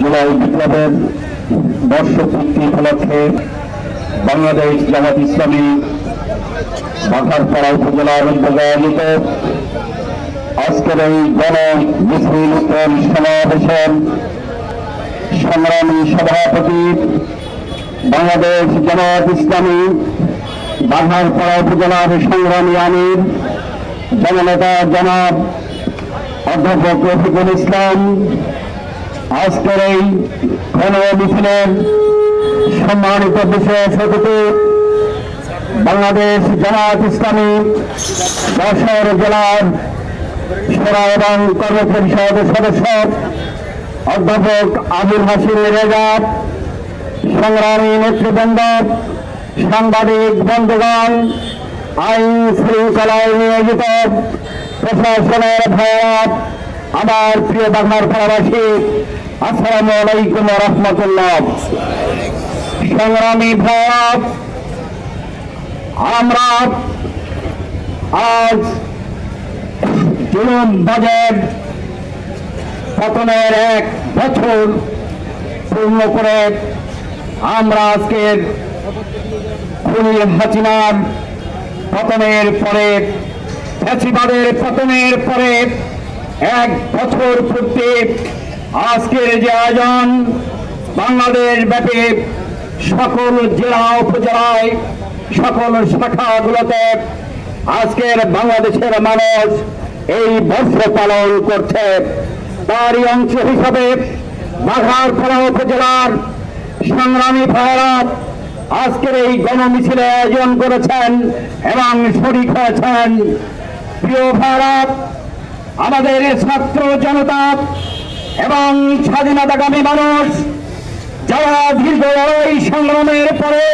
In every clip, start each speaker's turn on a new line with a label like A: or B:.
A: জুলাই বিপ্লবের বর্ষপূর্তি উপলক্ষে বাংলাদেশ জামাত ইসলামী বাঘারপাড়া উপজেলার উদ্যোগে আজকের এই গণ মিছিল সমাবেশের সংগ্রামী সভাপতি বাংলাদেশ জামাত ইসলামী বাঘারপাড়া উপজেলার সংগ্রামী আমির, জননেতা জনাব অধ্যাপক রফিকুল ইসলাম, আজকের এই ঘন মিছিলের সম্মানিত বিশেষ অতিথি, বাংলাদেশ জামাত ইসলামী, যশোর জেলার সেরা এবং কর্ম পরিষদ সদস্য অধ্যাপক আবুল হাসিম রেজা, সংগ্রামী নেতৃবৃন্দ সাংবাদিক, বন্ধুগণ, আইন শৃঙ্খলায় নিয়োজিত প্রশাসনের ভয়াত আমার প্রিয় বাংলার ফলাবাসী আসসালামু আলাইকুম রহমতুল্লাহ। সংগ্রামী ভয়াত আমরা আজ জুলুম বাজেট পতনের এক বছর পূর্ণ করে আমরা আজকের খুনি হাসিনার পতনের পরে ফ্যাসিবাদের পতনের পরে এক বছর পূর্তি আজকের যে আয়োজন, বাংলাদেশ ব্যাপী সকল জেলা, উপজেলায় সকল শাখাগুলোতে আজকের বাংলাদেশের মানুষ এই বর্ষ পালন করছে। তারই অংশ হিসাবে বাঘারপাড়া উপজেলার সংগ্রামী ভাইরা আজকের এই গণমিছিলে আয়োজন করেছেন এবং শরিক হয়েছেন। প্রিয় ভারত আমাদের ছাত্র জনতা এবং স্বাধীনতাকামী মানুষ, যারা দীর্ঘ লড়াই সংগ্রামের পরে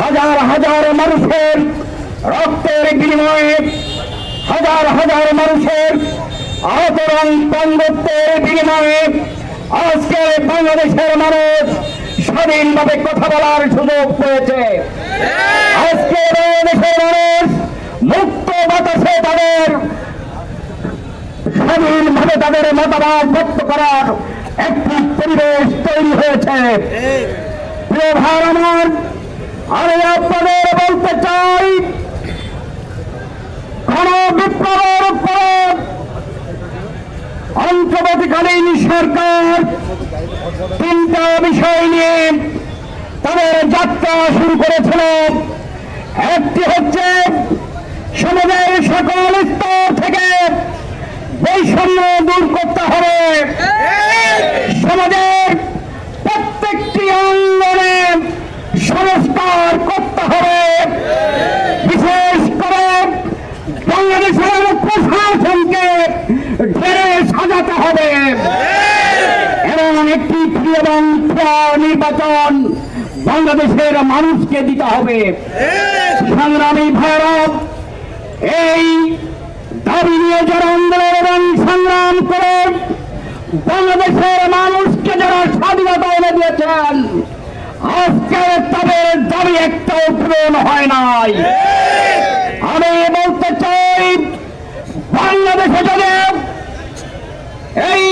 A: হাজার হাজার মানুষের রক্তের বিনিময়ে হাজার হাজার মানুষের আহত এবং বন্ধত্বের বিনিময়ে আজকে বাংলাদেশের মানুষ স্বাধীনভাবে কথা বলার সুযোগ পেয়েছে। আজকে বাংলাদেশের মানুষ মুক্ত বাতাসে তাদের, স্বাধীনভাবে তাদের মতামত ব্যক্ত করার একটি পরিবেশ তৈরি হয়েছে। আমি আপনাদের বলতে চাই কোন বিপ্লবের পর অন্তর্বর্তীকালীন সরকার তিনটা বিষয় নিয়ে তাদের যাত্রা শুরু করেছিল। একটি হচ্ছে সমাজের সকল স্তর থেকে বৈষম্য দূর করতে হবে। সমাজের প্রত্যেকটি অঙ্গনে সংস্কার করতে হবে বিশেষ করে বাংলাদেশের প্রশাসনকে ঘেরে সাজাতে হবে এবং একটি প্রিয় এবং নির্বাচন বাংলাদেশের মানুষকে দিতে হবে। সংগ্রামী ভারত, এই দাবি নিয়ে যারা আন্দোলন এবং সংগ্রাম করে, বাংলাদেশের মানুষকে যারা স্বাধীনতা এনে দিয়েছেন আজকে তাদের দাবি একটাও পূরণ হয় নাই। আমি বলতে চাই, বাংলাদেশে যদি এই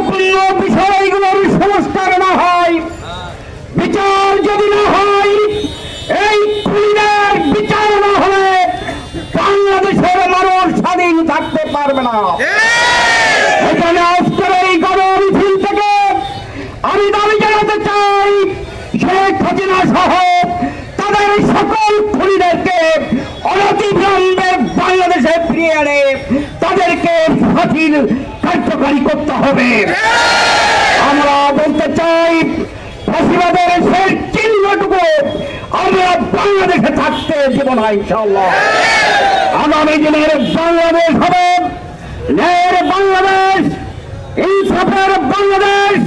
A: গুরুত্বপূর্ণ বিষয়গুলোর সংস্কার না হয়, বিচার যদি না হয়, এই খুনিদের বিচার না হলে বাংলাদেশের মানুষ স্বাধীন থাকতে পারবে না। এখানে আজকের এই গণমিছিল থেকে আমি দাবি জানাতে চাই, শেখ হাসিনা সহ তাদের সকল খুনিদেরকে অনতিবিলম্বে বাংলাদেশে ফিরিয়ে এনে তাদেরকে করতে হবে আমরা বলতে চাই ফাঁসিবাদের শেষ চিহ্নটুকু আমরা বাংলাদেশে থাকতে দেব না ইনশাল্লাহ আগামী দিনের বাংলাদেশ হবে, ন্যায়ের বাংলাদেশ, ইনসাফের বাংলাদেশ,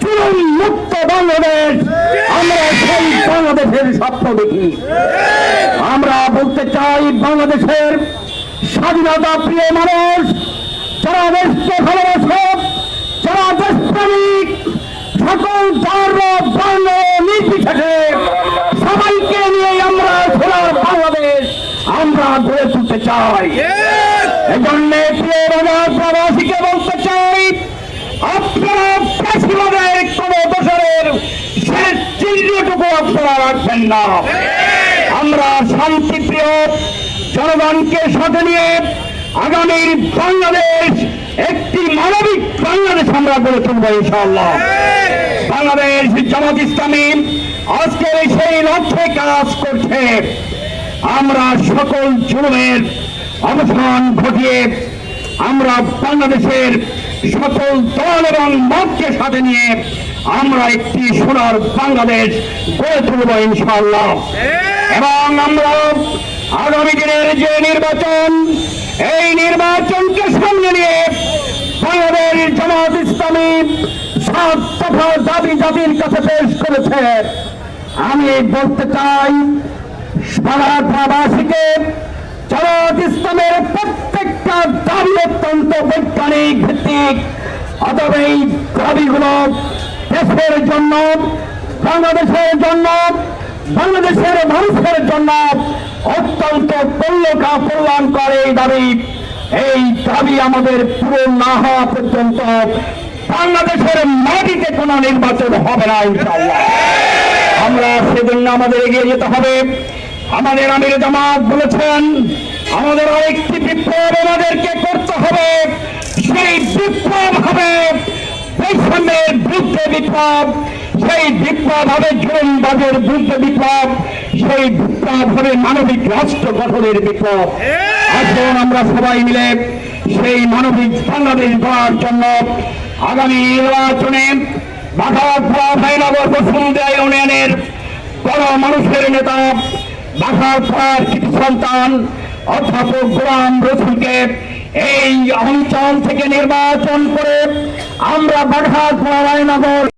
A: জুলুম মুক্ত বাংলাদেশ। আমরা সেই বাংলাদেশের স্বপ্ন দেখি। আমরা বলতে চাই, বাংলাদেশের স্বাধীনতা প্রিয় মানুষ, যারা দেশকে ভালোবাসে যারা সকল ধর্ম, বর্ণ নির্বিশেষে সবাইকে নিয়ে আমরা গড়ে তুলতে চাই। এজন্য প্রিয় প্রবাসীকে বলতে চাই, আপনারা কোন বছরের শেষ চিহ্নটুকু আপনারা রাখবেন না। আমরা শান্তিপ্রিয় জনগণকে সাথে নিয়ে আগামীর বাংলাদেশ একটি মানবিক বাংলাদেশ আমরা গড়ে তুলবো ইনশাআল্লাহ। বাংলাদেশ জামাত ইসলামী আজকের সেই লক্ষ্যে কাজ করছে। আমরা সকল জুলুমের অবসান ঘটিয়ে আমরা বাংলাদেশের সকল দল এবং মতকে সাথে নিয়ে আমরা একটি সোনার বাংলাদেশ গড়ে তুলব ইনশাআল্লাহ। এবং আমরা আগামী দিনের যে নির্বাচন এই নির্বাচনকে সামনে নিয়ে বাংলাদেশ জামাত ইসলামী সাত দফা দাবি জাতির কাছে পেশ করেছে। আমি বলতে চাই সারাধাবাসীকে জামাত ইসলামের প্রত্যেকটা দাবি অত্যন্ত বৈজ্ঞানিক ভিত্তিক। অতএব এই দাবিগুলো দেশের জন্য, বাংলাদেশের জন্য, বাংলাদেশের মানুষের জন্য অত্যন্ত কল্যকা কল্যাণকর এই দাবি। এই দাবি আমাদের পূরণ না হওয়া পর্যন্ত বাংলাদেশের মাটিতে কোনো নির্বাচন হবে না আমরা সেজন্য আমাদের এগিয়ে যেতে হবে। আমাদের আমির জামাত বলেছেন, আমাদের আরেকটি বিপ্লব আমাদেরকে করতে হবে। সেই বিপ্লব হবে বৈষম্যের বিরুদ্ধে বিপ্লব, সেই বিপ্লব হবে জুলুমবাজের বিরুদ্ধে বিপ্লব, সেই বিপ্লব হবে মানবিক রাষ্ট্র গঠনের বিপ্লব। আসুন আমরা সবাই মিলে সেই মানবিক বাংলাদেশ গড়ার জন্য আগামী নির্বাচনে ভাইনগর ইউনিয়নের বড় মানুষের নেতা বাঘাপুরার কৃতি সন্তান অধ্যাপক গোলাম রসুলকে এই অঞ্চল থেকে নির্বাচন করে আমরা বাঘাপুরা রায়নগর